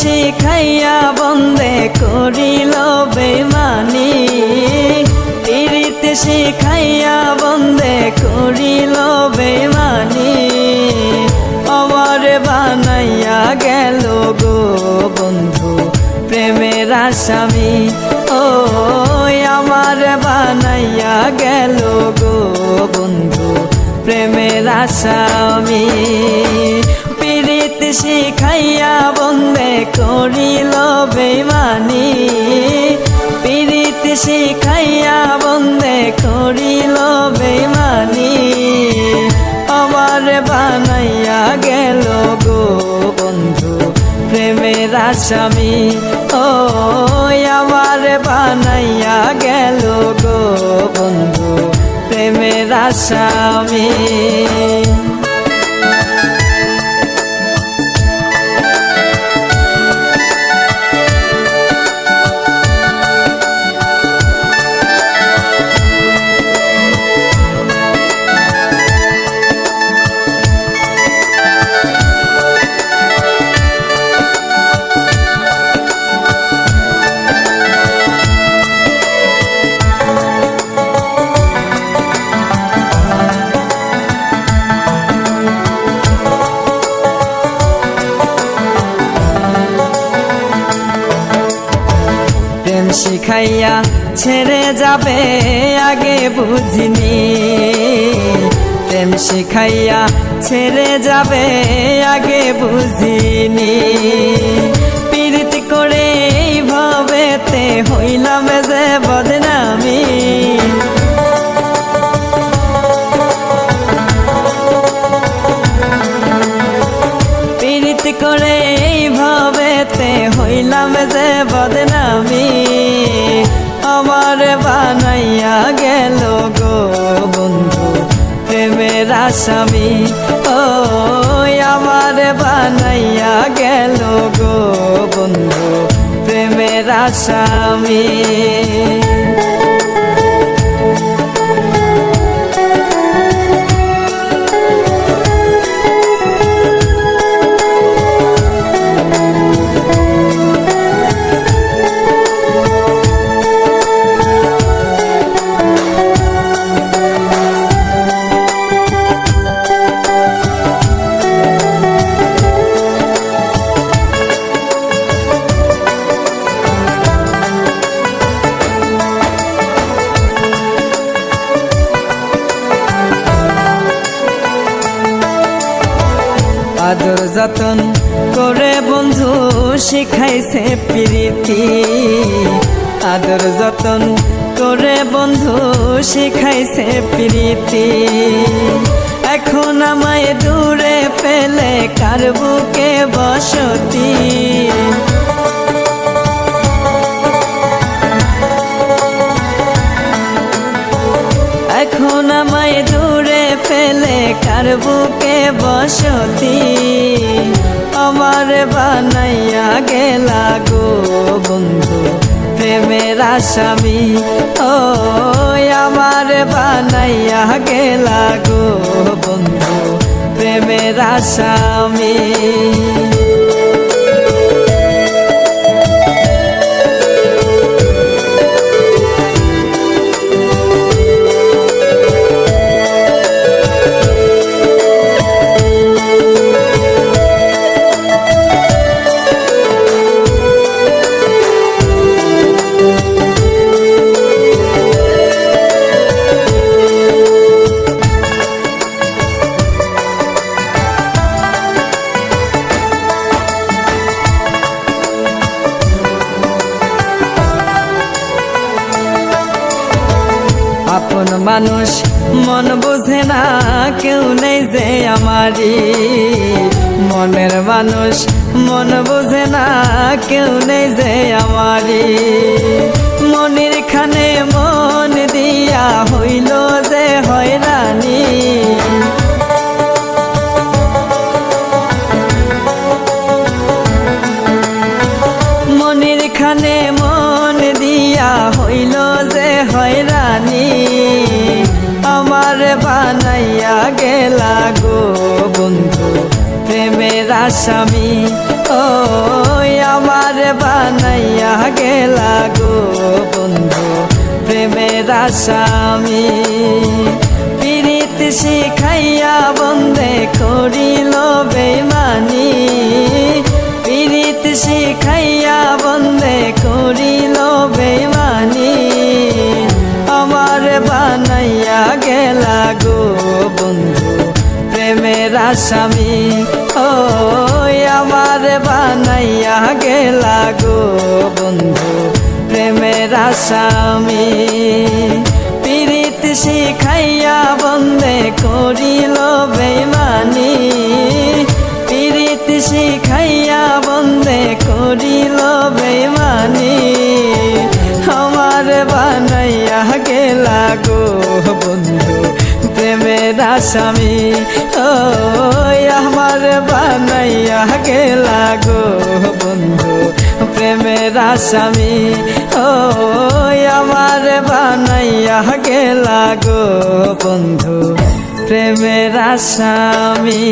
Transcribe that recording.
শিখাইয়া বন্দে করিল বেমানি। তিরিত শিখাইয়া বন্দে করিল বেমানি। অমর বানাইয়া গেল গো বন্ধু, প্রেমের আসামি। ও আমার বানাইয়া গেল গো বন্ধু, প্রেমের আসামি। পীড়িত শিখাইয়া বন্দে করিল বেমানি পীড়িত শিখাইয়া বন্দে করিল বেমানি আমার বানাইয়া গেল গো বন্ধু প্রেমের আসামি। ও আমার বানাইয়া গেল গো বন্ধু প্রেমের আসামি। শিখাইয়া ছেড়ে যাবে, আগে বুঝিনি। প্রেম শিখাইয়া ছেড়ে যাবে, আগে বুঝিনি। পীড়িত করে এইভাবেতে হইলাম যে বদনামি বানাইয়া গেল গো বন্ধু প্রেমের আসামি। ও আমার বানাইয়া গেল গো বন্ধু প্রেমের আসামি। আদর যতন করে বন্ধু শিখাইছে প্রীতি। আদর যতন করে বন্ধু শিখাইছে প্রীতি। এখন আমায় দূরে ফেলে কার বুকে বসতি? এখন কার বুকে বসতি, আমার বানাইয়া গেলা গো বন্ধু, প্রেমের আসামি। ও আমার বানাইয়া গেলা গো বন্ধু, প্রেমের আসামি। আপন মানুষ মন বোঝে না, কেউ নেই যে আমারি মনের মানুষ মন বোঝে না, কেউ নেই যে আমারি মনির খানে মন দিয়া হইল বানাইয়া গেলা গো বন্ধু, প্রেমের আসামি। ও আমার বানাইয়া গেলা গো বন্ধু, প্রেমের আসামি। পীড়িত শিখাইয়া বন্দে করিল বেমানি আসামি ও আমার বানাইয়া গেলা গো বন্ধু প্রেমের আসামি আসামি ও আমার বানাইয়া গো বন্ধু, প্রেমের রাসামী ও আমার বানাইয়া গো বন্ধু, প্রেমের আসামি।